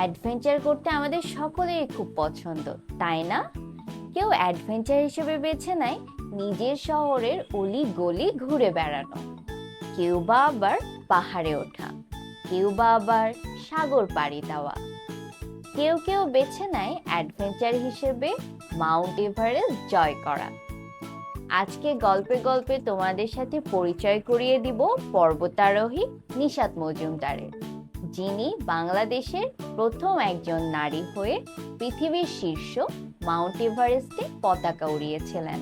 Adventure করতে আমাদের সকলেরই খুব পছন্দ, তাই না? কেউ অ্যাডভেঞ্চার হিসেবে বেছে নেয় নিজের শহরের অলি গলি ঘুরে বেড়ানো। কেউ বা আবার পাহাড়ে ওঠা। কেউ বা আবার সাগর পাড়ি দেওয়া। কেউ কেউ বেছে নেয় অ্যাডভেঞ্চার হিসেবে মাউন্ট এভারেস্ট জয় করা। আজকে গল্পে গল্পে তোমাদের সাথে পরিচয় করিয়ে দিব পর্বতারোহী নিশাত মজুমদারের। যিনি বাংলাদেশের প্রথম একজন নারী হয়ে পৃথিবীর শীর্ষ মাউন্ট এভারেস্টে পতাকা উড়িয়েছিলেন।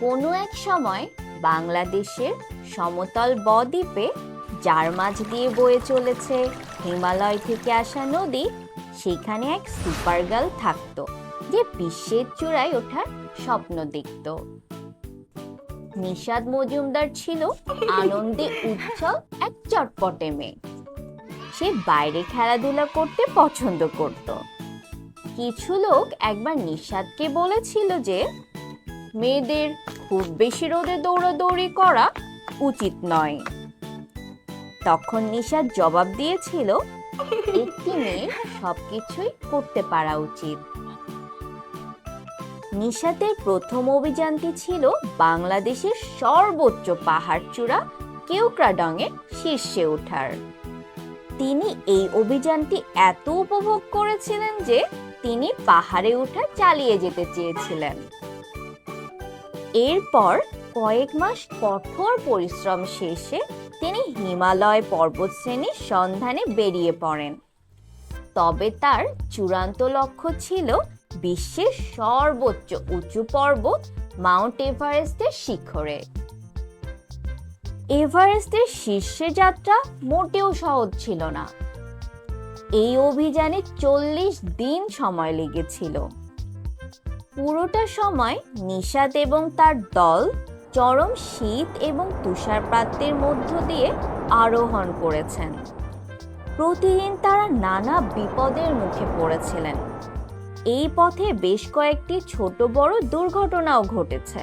কোনো এক সময় বাংলাদেশের সমতল বদ্বীপে যার মাঝ দিয়ে বয়ে চলেছে হিমালয় থেকে আসা নদী, সেখানে এক সুপার গার্ল থাকতো, যে বিশ্বের চূড়ায় ওঠার স্বপ্ন দেখত। নিষাদ মজুমদার ছিল আনন্দে উচ্ছল এক চটপটে মেয়ে। সে বাইরে খেলাধুলা করতে পছন্দ করত। কিছু লোক একবার নিষাদকে বলেছিল যে, মেয়েদের খুব বেশি রোদে দৌড়াদৌড়ি করা উচিত নয়। তখন নিশাদ জবাব দিয়েছিল, একটি মেয়ের সবকিছুই করতে পারা উচিত। নিশাতের প্রথম অভিযানটি ছিল বাংলাদেশের সর্বোচ্চ পাহাড় চূড়া কেউক্রাডংয়ের শীর্ষে ওঠার। তিনি এই অভিযানটি এত উপভোগ করেছিলেন যে তিনি পাহাড়ে ওঠা চালিয়ে যেতে চেয়েছিলেন। এরপর কয়েক মাস কঠোর পরিশ্রম শেষে তিনি হিমালয় পর্বতশ্রেণীর সন্ধানে বেরিয়ে পড়েন। তবে তার চূড়ান্ত লক্ষ্য ছিল বিশ্বের সর্বোচ্চ উঁচু পর্বত মাউন্ট এভারেস্টের শিখরে। এভারেস্টের শীর্ষে যাত্রা মোটেও সহজ ছিল না। এই অভিযানে চল্লিশ দিন সময় লেগেছিল। পুরোটা সময় নিষাদ এবং তার দল চরম শীত এবং তুষারপাতের মধ্য দিয়ে আরোহণ করেছেন। প্রতিদিন তারা নানা বিপদের মুখে পড়েছিলেন। এই পথে বেশ কয়েকটি ছোট বড় দুর্ঘটনাও ঘটেছে।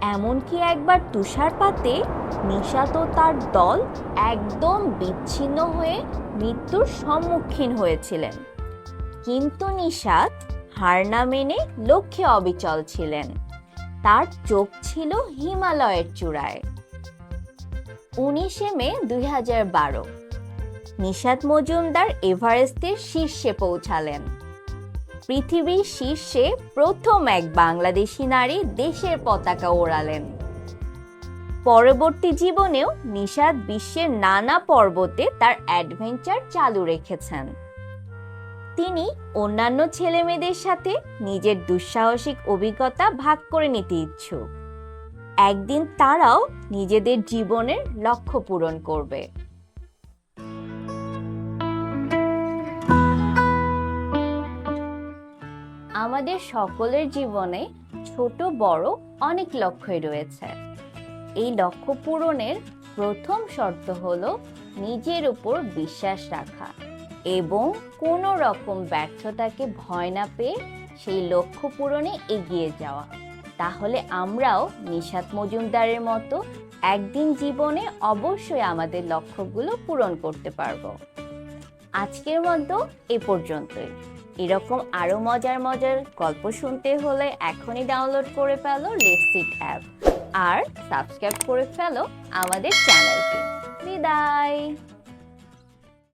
এমনকি একবার তুষারপাতে নিশাত তার দল একদম বিচ্ছিন্ন হয়ে মৃত্যুর সম্মুখীন হয়েছিলেন। কিন্তু নিশাত হার না মেনে লক্ষ্যে অবিচল ছিলেন। তার চোখ ছিল হিমালয়ের চূড়ায়। উনিশে মে দুই হাজার বারো। নিশাত মজুমদার এভারেস্টের শীর্ষে পৌঁছালেন। পৃথিবীর শীর্ষে প্রথম এক বাংলাদেশি নারী দেশের পতাকা ওড়ালেন। পরবর্তী জীবনেও নিশাদ বিশ্বের নানা পর্বতে তার অ্যাডভেঞ্চার চালু রেখেছেন। তিনি অন্যান্য ছেলেমেয়েদের সাথে নিজের দুঃসাহসিক অভিজ্ঞতা ভাগ করে নিতে ইচ্ছুক। একদিন তারাও নিজেদের জীবনের লক্ষ্য পূরণ করবে। আমাদের সকলের জীবনে ছোট, বড় অনেক লক্ষ্যই রয়েছে। এই লক্ষ্য পূরণের প্রথম শর্ত হল নিজের উপর বিশ্বাস রাখা এবং কোনো রকম ব্যর্থতাকে ভয় না পেয়ে সেই লক্ষ্য পূরণে এগিয়ে যাওয়া। তাহলে আমরাও নিশাত মজুমদারের মতো একদিন জীবনে অবশ্যই আমাদের লক্ষ্যগুলো পূরণ করতে পারব। আজকের মতো এ পর্যন্তই। এরকম আরও মজার মজার গল্প শুনতে হলে এখনই ডাউনলোড করে ফেলো লেটসিট অ্যাপ আর সাবস্ক্রাইব করে ফেলো আমাদের চ্যানেলটি বিদায়।